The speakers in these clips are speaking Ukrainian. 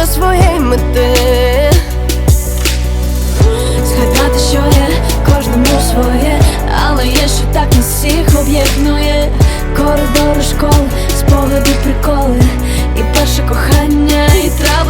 До своєї мети. Згадати, що є кожному своє, але є, що так не всіх об'єднує. Коридори школи, спогади, приколи, і перше кохання, і трави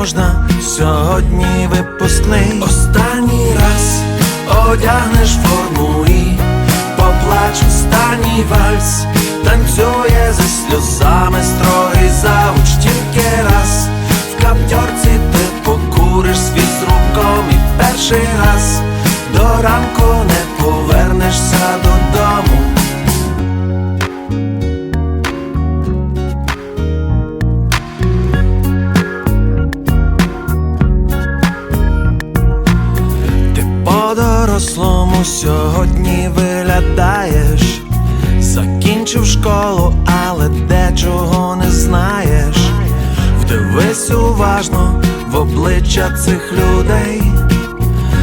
можна, сьогодні випускний. Останній раз одягнеш форму і поплач останній вальс, танцює зі сльозами строгий завуч тільки раз. В каптьорці ти покуриш свій з руком і перший раз до ранку не повернешся додому. Сьогодні виглядаєш, закінчив школу, але дечого не знаєш. Вдивись уважно в обличчя цих людей,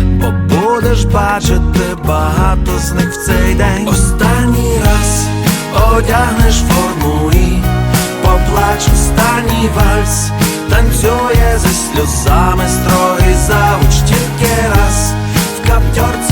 бо будеш бачити багато з них в цей день. Останній раз одягнеш форму і поплач останній вальс, танцює зі сльозами строгий завуч тільки раз. В каптьорці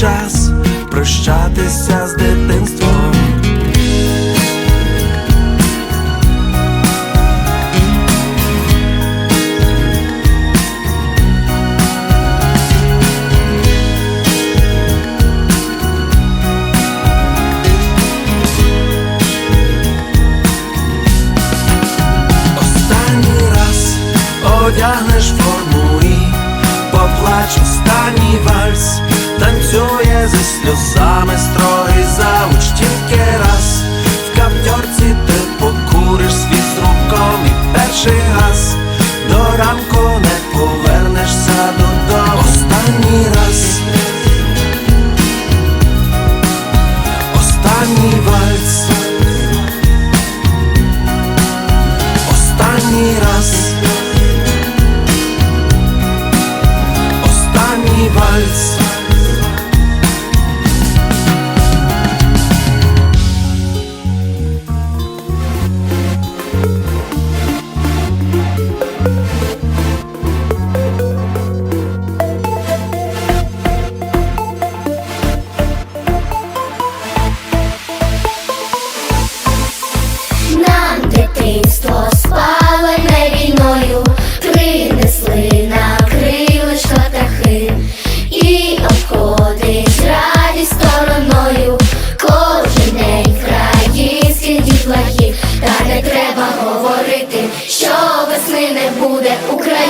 час прощатися з дитинством. Одягнеш форму і поплач останній вам сльозами строї.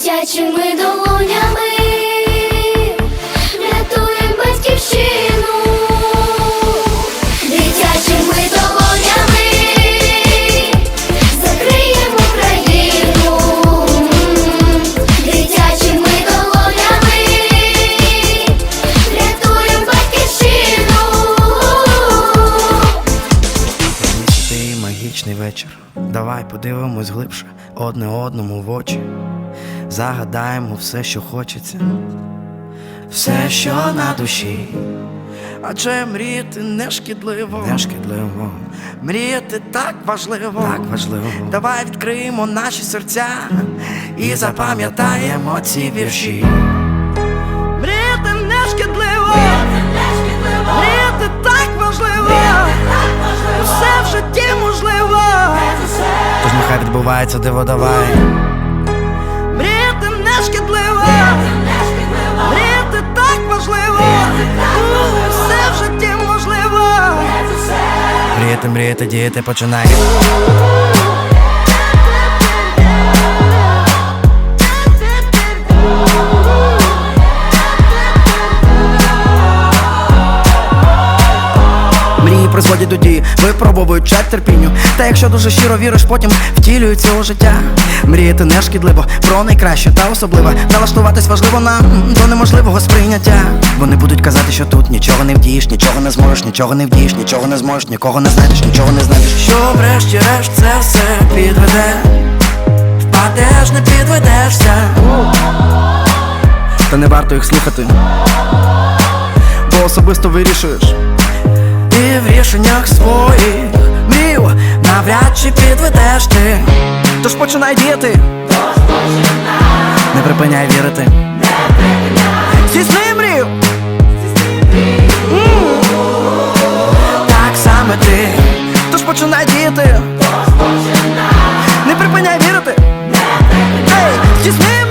дитячими долонями, Рятуємо батьківщину, дитячими долонями, закриємо країну, дитячими долонями, рятуємо батьківщину. Магічний вечір. Давай подивимось глибше одне одному в очі загадаємо все, що хочеться, все, що на душі. Адже мріяти не шкідливо, не шкідливо. Мріяти так важливо, так важливо. Давай відкриємо наші серця і запам'ятаємо ці вірші. Мріяти не шкідливо, мріяти так важливо, все в житті можливо. Тож нехай відбувається диво все в житті можливо. Мріяти, мріяти, діяти починай. Призводять до дії, випробовують чат терпінню. Та якщо дуже щиро віриш, потім втілюється у життя. Мріяти не шкідливо, про найкраще та особливе. Налаштуватись важливо на до неможливого сприйняття. Вони будуть казати, що тут нічого не вдієш, нічого не зможеш, нічого не вдієш, нічого не зможеш, нікого не знайдеш, нічого не знайдеш. Що врешті-решт це все підведе. Впадеш, не підведешся. Та не варто їх слухати. Бо особисто вирішуєш. І в рішеннях своїх. Мрів навряд чи підведеш ти. Тож починай діяти. Не припиняй вірити. Не припиняй. Здійсни Так саме ти. Тож починай діяти. Тож Не припиняй вірити. Не припиняй.